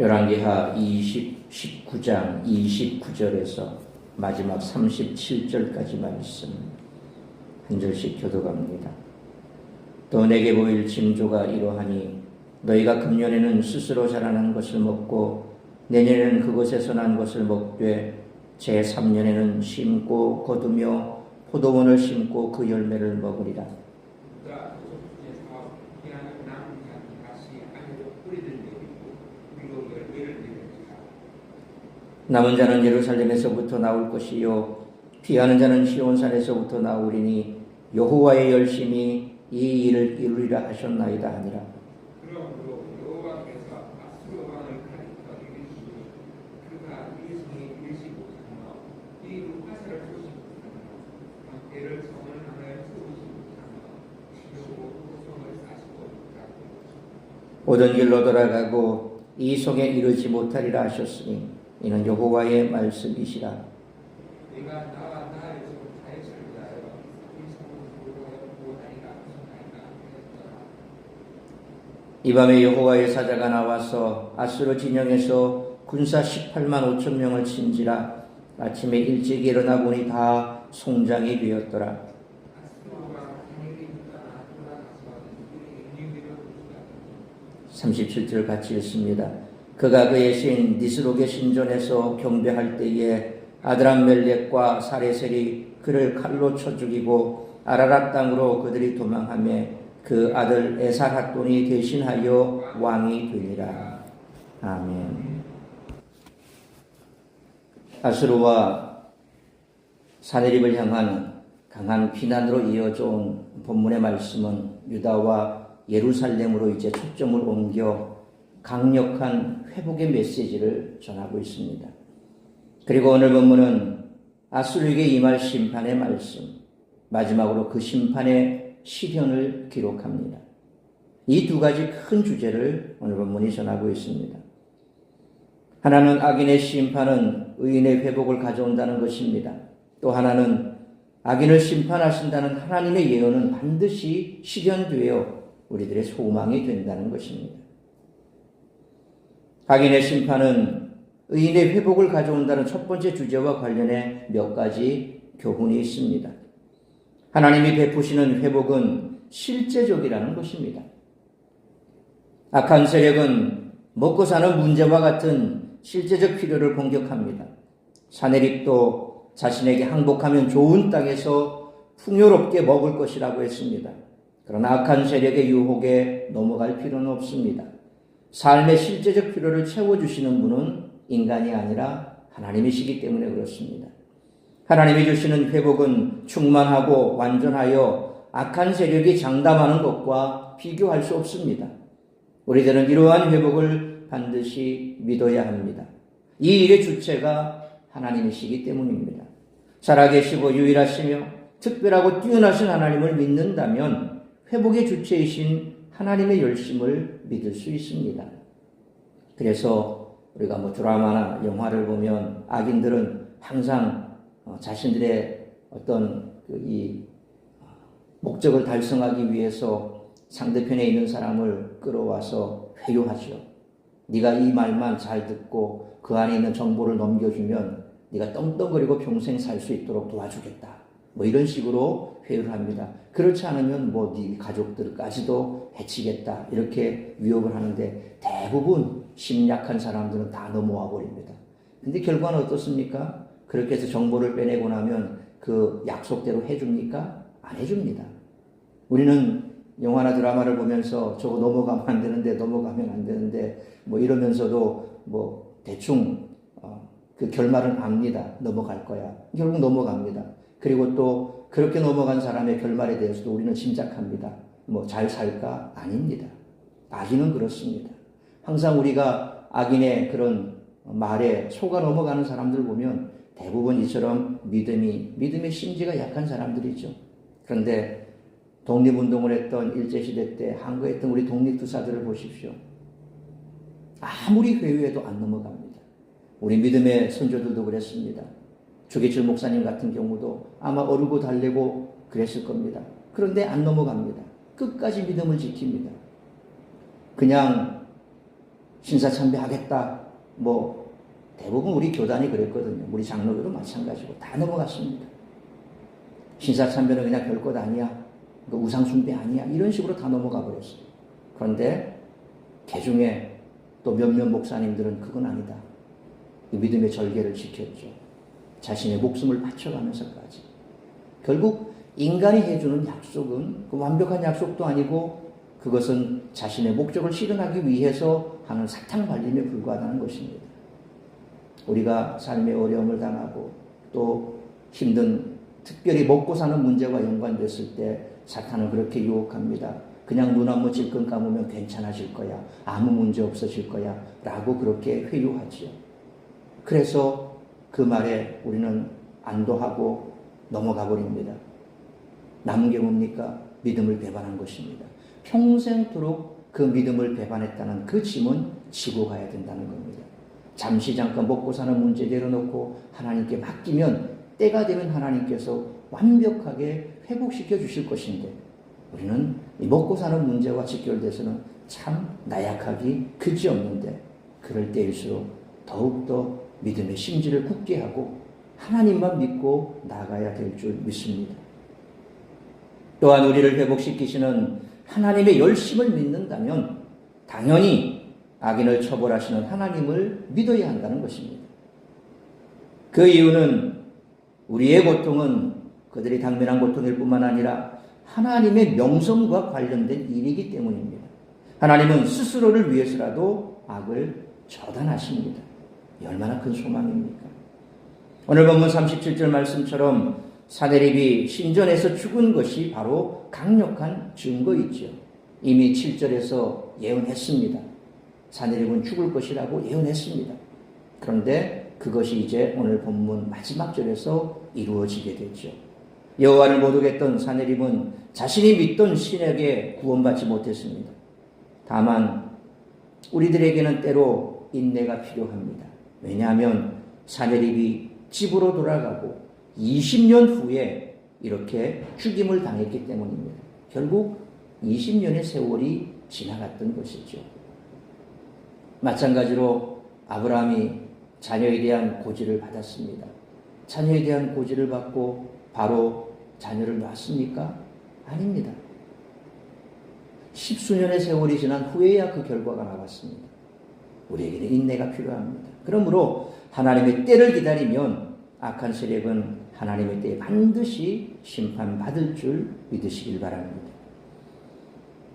열왕기하 20, 19장 29절에서 마지막 37절까지 말씀 한 절씩 교도갑니다. 또 내게 보일 징조가 이러하니 너희가 금년에는 스스로 자라난 것을 먹고 내년에는 그곳에서 난 것을 먹되 제 3년에는 심고 거두며 포도원을 심고 그 열매를 먹으리라. 그가 소속주의 사업 피하는 남은 자는 다시 안으로 뿌리를 내리고 위로 열매를 내리리라. 남은 자는 예루살렘에서부터 나올 것이요 피하는 자는 시온산에서부터 나오리니 여호와의 열심히 이 일을 이루리라 하셨나이다 하니라. 오던 길로 돌아가고 이 속에 이르지 못하리라 하셨으니 이는 여호와의 말씀이시라. 이 밤에 여호와의 사자가 나와서 아수르 진영에서 군사 18만 5천 명을 친지라 아침에 일찍 일어나 보니 다 송장이 되었더라. 아스로가 하늘이 있다나 돌아가서 우리에게 니위를 보시다. 37절 같이 읽습니다. 그가 그의 신 니스록의 신전에서 경배할 때에 아드람멜렉과 사레셀이 그를 칼로 쳐 죽이고 아라랏 땅으로 그들이 도망하며 그 아들 에사핫돈이 대신하여 왕이 되니라. 아멘. 아수르와 사내립을 향한 강한 비난으로 이어져 온 본문의 말씀은 유다와 예루살렘으로 이제 초점을 옮겨 강력한 회복의 메시지를 전하고 있습니다. 그리고 오늘 본문은 아수르에게 임할 심판의 말씀, 마지막으로 그 심판의 시련을 기록합니다. 이 두 가지 큰 주제를 오늘 본문이 전하고 있습니다. 하나는 악인의 심판은 의인의 회복을 가져온다는 것입니다. 또 하나는 악인을 심판하신다는 하나님의 예언은 반드시 실현되어 우리들의 소망이 된다는 것입니다. 악인의 심판은 의인의 회복을 가져온다는 첫 번째 주제와 관련해 몇 가지 교훈이 있습니다. 하나님이 베푸시는 회복은 실제적이라는 것입니다. 악한 세력은 먹고 사는 문제와 같은 실제적 필요를 공격합니다. 사내립도 자신에게 항복하면 좋은 땅에서 풍요롭게 먹을 것이라고 했습니다. 그러나 악한 세력의 유혹에 넘어갈 필요는 없습니다. 삶의 실제적 필요를 채워주시는 분은 인간이 아니라 하나님이시기 때문에 그렇습니다. 하나님이 주시는 회복은 충만하고 완전하여 악한 세력이 장담하는 것과 비교할 수 없습니다. 우리들은 이러한 회복을 반드시 믿어야 합니다. 이 일의 주체가 하나님이시기 때문입니다. 살아계시고 유일하시며 특별하고 뛰어나신 하나님을 믿는다면 회복의 주체이신 하나님의 열심을 믿을 수 있습니다. 그래서 우리가 뭐 드라마나 영화를 보면 악인들은 항상 어, 자신들의 어떤 그이 목적을 달성하기 위해서 상대편에 있는 사람을 끌어와서 회유하죠. 네가 이 말만 잘 듣고 그 안에 있는 정보를 넘겨주면 네가 떵떵거리고 평생 살 수 있도록 도와주겠다. 뭐 이런 식으로 회유를 합니다. 그렇지 않으면 뭐 네 가족들까지도 해치겠다. 이렇게 위협을 하는데 대부분 심약한 사람들은 다 넘어와 버립니다. 근데 결과는 어떻습니까? 그렇게 해서 정보를 빼내고 나면 그 약속대로 해줍니까? 안 해줍니다. 우리는 영화나 드라마를 보면서 저거 넘어가면 안 되는데 넘어가면 안 되는데 뭐 이러면서도 뭐 대충 어, 그 결말은 압니다. 넘어갈 거야. 결국 넘어갑니다. 그리고 또 그렇게 넘어간 사람의 결말에 대해서도 우리는 짐작합니다. 뭐 잘 살까? 아닙니다. 악인은 그렇습니다. 항상 우리가 악인의 그런 말에 속아 넘어가는 사람들 보면 대부분 이처럼 믿음이 믿음의 심지가 약한 사람들이죠. 그런데 독립운동을 했던 일제시대 때 항거했던 우리 독립투사들을 보십시오. 아무리 회유해도 안 넘어갑니다. 우리 믿음의 선조들도 그랬습니다. 주기철 목사님 같은 경우도 아마 어르고 달래고 그랬을 겁니다. 그런데 안 넘어갑니다. 끝까지 믿음을 지킵니다. 그냥 신사참배하겠다. 뭐 대부분 우리 교단이 그랬거든요. 우리 장로교도 마찬가지고 다 넘어갔습니다. 신사참배는 그냥 별것 아니야. 그 우상숭배 아니야. 이런 식으로 다 넘어가 버렸어요. 그런데 개중에 또 몇몇 목사님들은 그건 아니다. 그 믿음의 절개를 지켰죠. 자신의 목숨을 바쳐가면서까지. 결국 인간이 해주는 약속은 그 완벽한 약속도 아니고 그것은 자신의 목적을 실현하기 위해서 하는 사탕 발림에 불과하다는 것입니다. 우리가 삶의 어려움을 당하고 또 힘든 특별히 먹고 사는 문제와 연관됐을 때 사탄은 그렇게 유혹합니다. 그냥 눈 한번 질끈 감으면 괜찮아질 거야. 아무 문제 없어질 거야. 라고 그렇게 회유하지요. 그래서 그 말에 우리는 안도하고 넘어가 버립니다. 남은 게 뭡니까? 믿음을 배반한 것입니다. 평생토록 그 믿음을 배반했다는 그 짐은 지고 가야 된다는 겁니다. 잠시 잠깐 먹고 사는 문제 내려놓고 하나님께 맡기면 때가 되면 하나님께서 완벽하게 회복시켜 주실 것인데 우리는 이 먹고 사는 문제와 직결돼서는 참 나약하기 그지없는데 그럴 때일수록 더욱더 믿음의 심지를 굳게 하고 하나님만 믿고 나가야 될 줄 믿습니다. 또한 우리를 회복시키시는 하나님의 열심을 믿는다면 당연히 악인을 처벌하시는 하나님을 믿어야 한다는 것입니다. 그 이유는 우리의 고통은 그들이 당면한 고통일 뿐만 아니라 하나님의 명성과 관련된 일이기 때문입니다. 하나님은 스스로를 위해서라도 악을 처단하십니다. 얼마나 큰 소망입니까? 오늘 본문 37절 말씀처럼 사대립이 신전에서 죽은 것이 바로 강력한 증거이죠. 이미 7절에서 예언했습니다. 사대립은 죽을 것이라고 예언했습니다. 그런데 그것이 이제 오늘 본문 마지막 절에서 이루어지게 됐죠. 여호와를 못 오겠던 사내립은 자신이 믿던 신에게 구원받지 못했습니다. 다만 우리들에게는 때로 인내가 필요합니다. 왜냐하면 사내립이 집으로 돌아가고 20년 후에 이렇게 죽임을 당했기 때문입니다. 결국 20년의 세월이 지나갔던 것이죠. 마찬가지로 아브라함이 자녀에 대한 고지를 받았습니다. 자녀에 대한 고지를 받고 바로 자녀를 낳았습니까? 아닙니다. 십수년의 세월이 지난 후에야 그 결과가 나왔습니다. 우리에게는 인내가 필요합니다. 그러므로 하나님의 때를 기다리면 악한 세력은 하나님의 때에 반드시 심판받을 줄 믿으시길 바랍니다.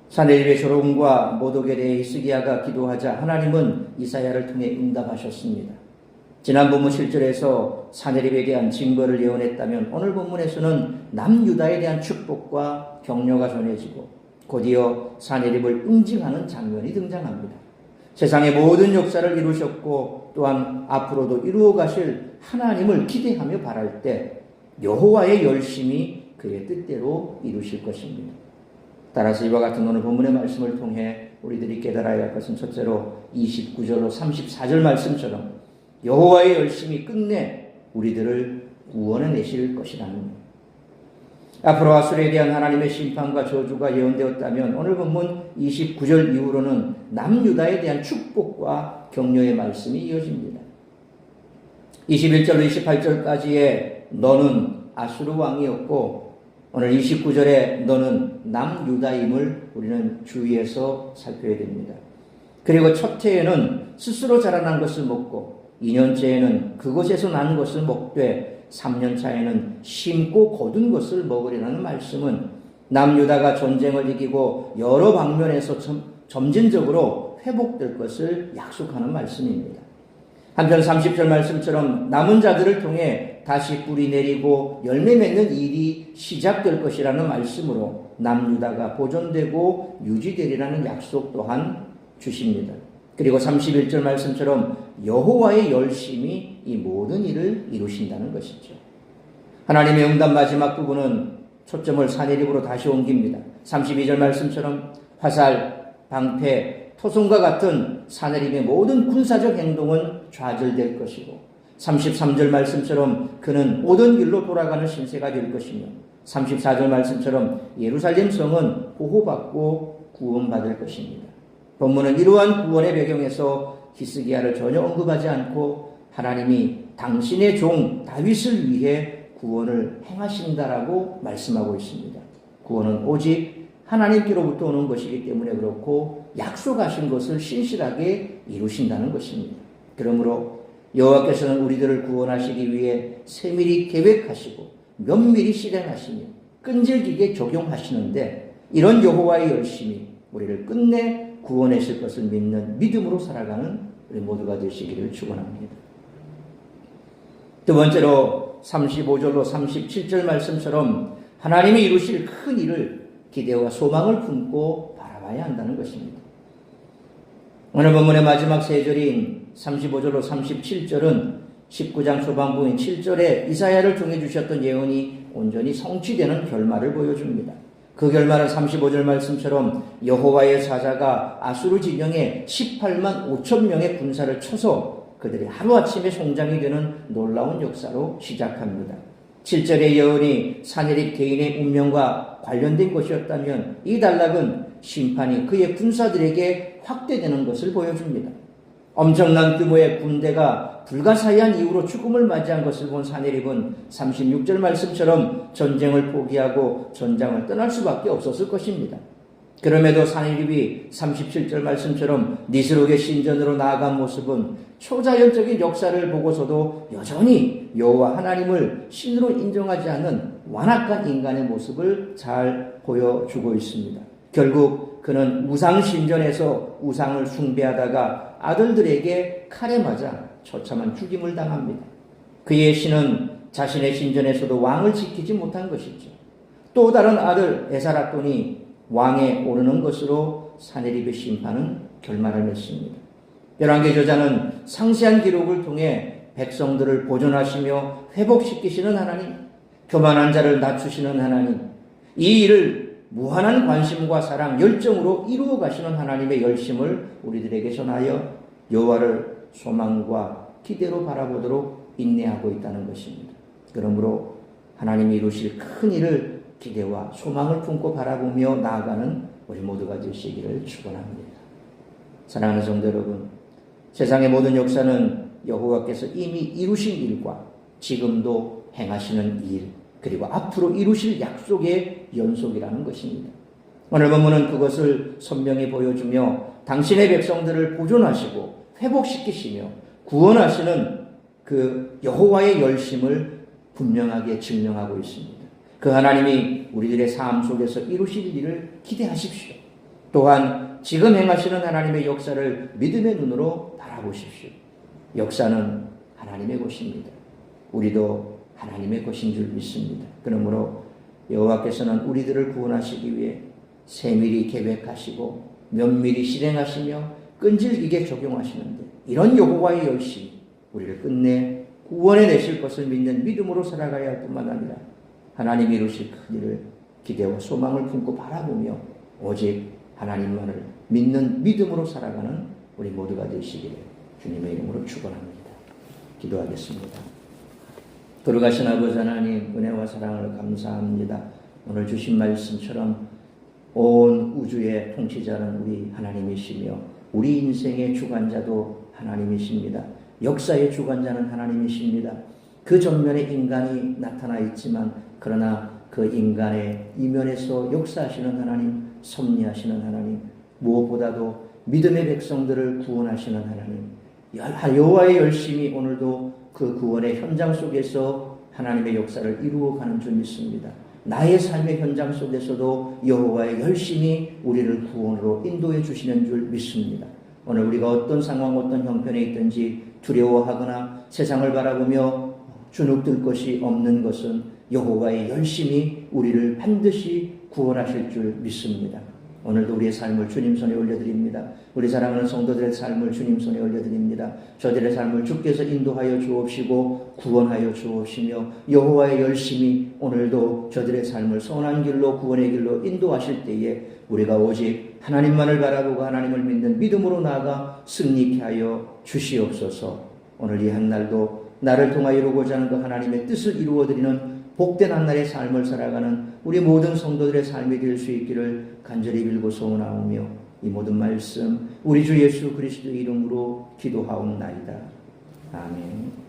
사내립의 조롱과 모독에 히스기야가 기도하자 하나님은 이사야를 통해 응답하셨습니다. 지난 본문 7절에서 사내립에 대한 증거를 예언했다면 오늘 본문에서는 남유다에 대한 축복과 격려가 전해지고 곧이어 사내립을 응징하는 장면이 등장합니다. 세상의 모든 역사를 이루셨고 또한 앞으로도 이루어 가실 하나님을 기대하며 바랄 때 여호와의 열심이 그의 뜻대로 이루실 것입니다. 따라서 이와 같은 오늘 본문의 말씀을 통해 우리들이 깨달아야 할 것은 첫째로 29절로 34절 말씀처럼 여호와의 열심이 끝내 우리들을 구원해 내실 것이라는 것. 앞으로 아수르에 대한 하나님의 심판과 저주가 예언되었다면 오늘 본문 29절 이후로는 남유다에 대한 축복과 격려의 말씀이 이어집니다. 21절로 28절까지의 너는 아수르 왕이었고 오늘 29절에 너는 남유다임을 우리는 주의해서 살펴야 됩니다. 그리고 첫 해에는 스스로 자라난 것을 먹고 2년째에는 그곳에서 난 것을 먹되 3년 차에는 심고 거둔 것을 먹으리라는 말씀은 남유다가 전쟁을 이기고 여러 방면에서 점, 점진적으로 회복될 것을 약속하는 말씀입니다. 한편 30절 말씀처럼 남은 자들을 통해 다시 뿌리 내리고 열매 맺는 일이 시작될 것이라는 말씀으로 남유다가 보존되고 유지되리라는 약속 또한 주십니다. 그리고 31절 말씀처럼 여호와의 열심이 이 모든 일을 이루신다는 것이죠. 하나님의 응답 마지막 부분은 초점을 사내립으로 다시 옮깁니다. 32절 말씀처럼 화살, 방패, 토성과 같은 사내립의 모든 군사적 행동은 좌절될 것이고 33절 말씀처럼 그는 모든 길로 돌아가는 신세가 될 것이며 34절 말씀처럼 예루살렘 성은 보호받고 구원받을 것입니다. 본문은 이러한 구원의 배경에서 히스기야를 전혀 언급하지 않고 하나님이 당신의 종 다윗을 위해 구원을 행하신다라고 말씀하고 있습니다. 구원은 오직 하나님께로부터 오는 것이기 때문에 그렇고 약속하신 것을 신실하게 이루신다는 것입니다. 그러므로 여호와께서는 우리들을 구원하시기 위해 세밀히 계획하시고 면밀히 실행하시며 끈질기게 적용하시는데 이런 여호와의 열심이 우리를 끝내 구원하실 것을 믿는 믿음으로 살아가는 우리 모두가 되시기를 축원합니다. 두 번째로 35절로 37절 말씀처럼 하나님이 이루실 큰 일을 기대와 소망을 품고 바라봐야 한다는 것입니다. 오늘 본문의 마지막 세 절인 35절로 37절은 19장 초반부인 7절에 이사야를 통해 주셨던 예언이 온전히 성취되는 결말을 보여줍니다. 그 결말은 35절 말씀처럼 여호와의 사자가 아수르 진영에 18만 5천 명의 군사를 쳐서 그들이 하루아침에 송장이 되는 놀라운 역사로 시작합니다. 7절의 예언이 사내립 개인의 운명과 관련된 것이었다면 이 단락은 심판이 그의 군사들에게 확대되는 것을 보여줍니다. 엄청난 규모의 군대가 불가사의한 이유로 죽음을 맞이한 것을 본 사내립은 36절 말씀처럼 전쟁을 포기하고 전장을 떠날 수밖에 없었을 것입니다. 그럼에도 사내립이 37절 말씀처럼 니스록의 신전으로 나아간 모습은 초자연적인 역사를 보고서도 여전히 여호와 하나님을 신으로 인정하지 않는 완악한 인간의 모습을 잘 보여주고 있습니다. 결국 그는 우상 신전에서 우상을 숭배하다가 아들들에게 칼에 맞아 처참한 죽임을 당합니다. 그의 신은 자신의 신전에서도 왕을 지키지 못한 것이죠. 또 다른 아들 에사라돈이 왕에 오르는 것으로 사내립의 심판은 결말을 맺습니다. 열왕기 저자는 상세한 기록을 통해 백성들을 보존하시며 회복시키시는 하나님, 교만한 자를 낮추시는 하나님, 이 일을 무한한 관심과 사랑, 열정으로 이루어 가시는 하나님의 열심을 우리들에게 전하여 여호와를 소망과 기대로 바라보도록 인내하고 있다는 것입니다. 그러므로 하나님이 이루실 큰 일을 기대와 소망을 품고 바라보며 나아가는 우리 모두가 되시기를 축원합니다. 사랑하는 성도 여러분, 세상의 모든 역사는 여호와께서 이미 이루신 일과 지금도 행하시는 일, 그리고 앞으로 이루실 약속의 연속이라는 것입니다. 오늘 본문은 그것을 선명히 보여주며 당신의 백성들을 보존하시고 회복시키시며 구원하시는 그 여호와의 열심을 분명하게 증명하고 있습니다. 그 하나님이 우리들의 삶 속에서 이루실 일을 기대하십시오. 또한 지금 행하시는 하나님의 역사를 믿음의 눈으로 바라보십시오. 역사는 하나님의 것입니다. 우리도 하나님의 것인 줄 믿습니다. 그러므로 여호와께서는 우리들을 구원하시기 위해 세밀히 계획하시고 면밀히 실행하시며 끈질기게 적용하시는데 이런 여호와의 열심 우리를 끝내 구원해 내실 것을 믿는 믿음으로 살아가야 할 뿐만 아니라 하나님이 이루실 큰 일을 기대와 소망을 품고 바라보며 오직 하나님만을 믿는 믿음으로 살아가는 우리 모두가 되시기를 주님의 이름으로 축원합니다. 기도하겠습니다. 돌아가신 아버지 하나님 은혜와 사랑을 감사합니다. 오늘 주신 말씀처럼 온 우주의 통치자는 우리 하나님이시며 우리 인생의 주관자도 하나님이십니다. 역사의 주관자는 하나님이십니다. 그 전면에 인간이 나타나 있지만 그러나 그 인간의 이면에서 역사하시는 하나님, 섭리하시는 하나님, 무엇보다도 믿음의 백성들을 구원하시는 하나님, 여호와의 열심이 오늘도 그 구원의 현장 속에서 하나님의 역사를 이루어가는 줄 믿습니다. 나의 삶의 현장 속에서도 여호와의 열심히 우리를 구원으로 인도해 주시는 줄 믿습니다. 오늘 우리가 어떤 상황, 어떤 형편에 있든지 두려워하거나 세상을 바라보며 주눅들 것이 없는 것은 여호와의 열심히 우리를 반드시 구원하실 줄 믿습니다. 오늘도 우리의 삶을 주님 손에 올려드립니다. 우리 사랑하는 성도들의 삶을 주님 손에 올려드립니다. 저들의 삶을 주께서 인도하여 주옵시고 구원하여 주옵시며 여호와의 열심히 오늘도 저들의 삶을 선한 길로 구원의 길로 인도하실 때에 우리가 오직 하나님만을 바라보고 하나님을 믿는 믿음으로 나아가 승리케 하여 주시옵소서. 오늘 이 한날도 나를 통하여 이루고자 하는 그 하나님의 뜻을 이루어드리는 복된 한날의 삶을 살아가는 우리 모든 성도들의 삶이 될 수 있기를 간절히 빌고 소원하오며 이 모든 말씀 우리 주 예수 그리스도 이름으로 기도하옵나이다. 아멘.